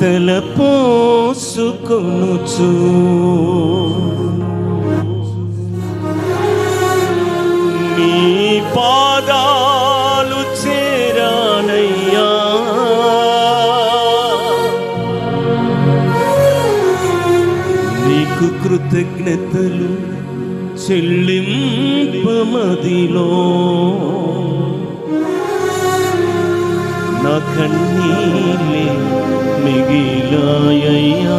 తలపోసుకొనుచు నీ పాదాలు చేరానయ్యా. నీకు కృతజ్ఞతలు చెల్లింపమదిలో. నా కన్నీలే మిగిలాయ్యా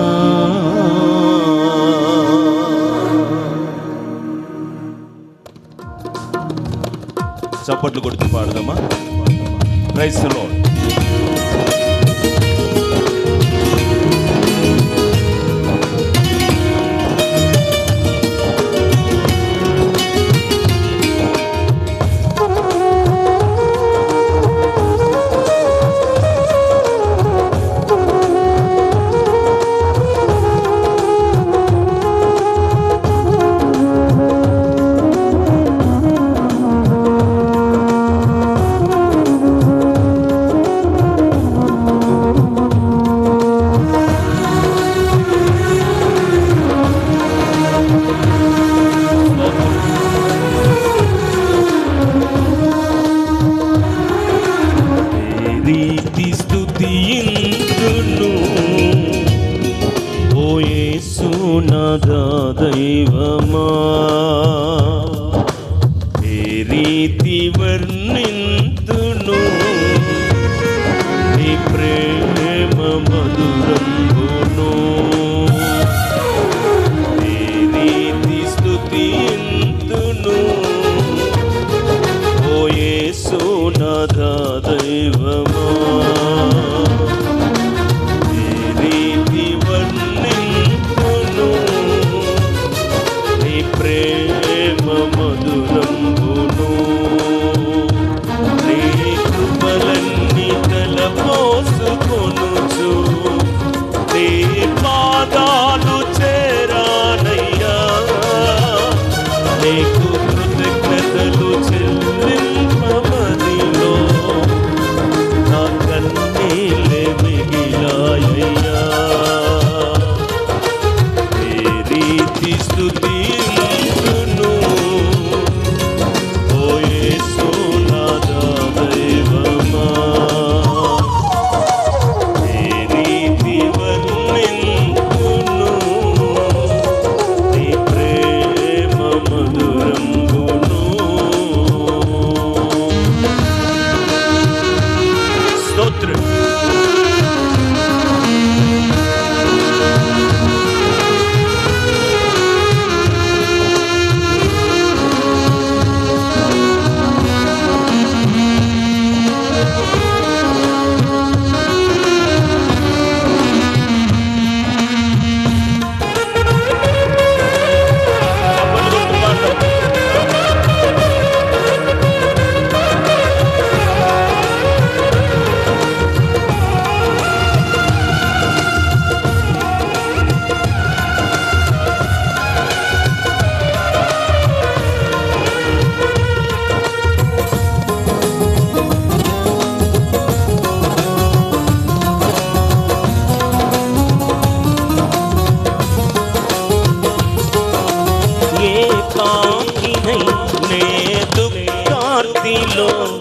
చప్పట్లు కొడుతూ పాడదామా? Praise lord దేవమా? ఏ రీతి వర్ణింతును? నీ ప్రేమ দিল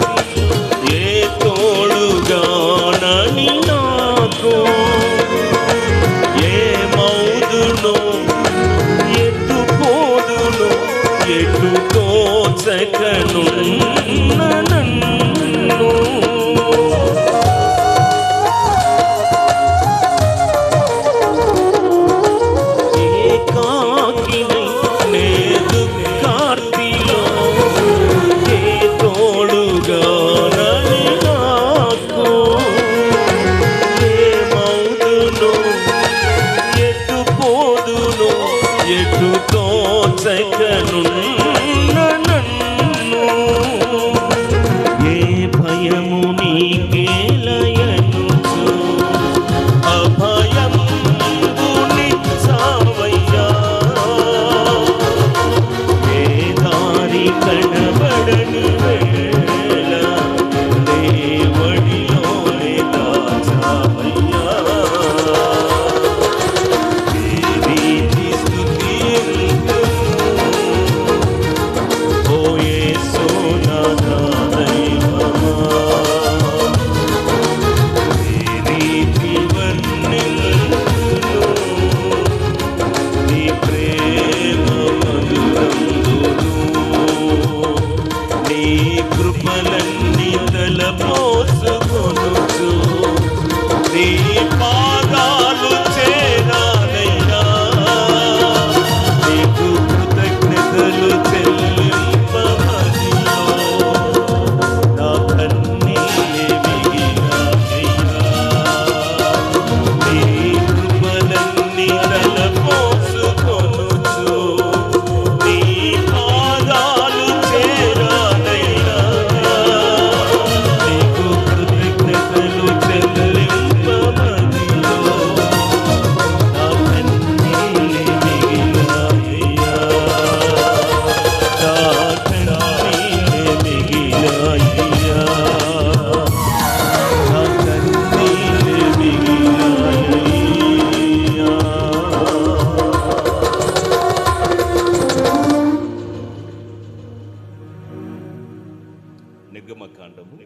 నిర్గమకాండము.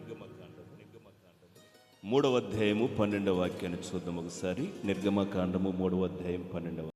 మూడవ అధ్యాయము పన్నెండవ వాక్యాన్ని చూద్దాం ఒకసారి. నిర్గమకాండము మూడవ అధ్యాయం పన్నెండవ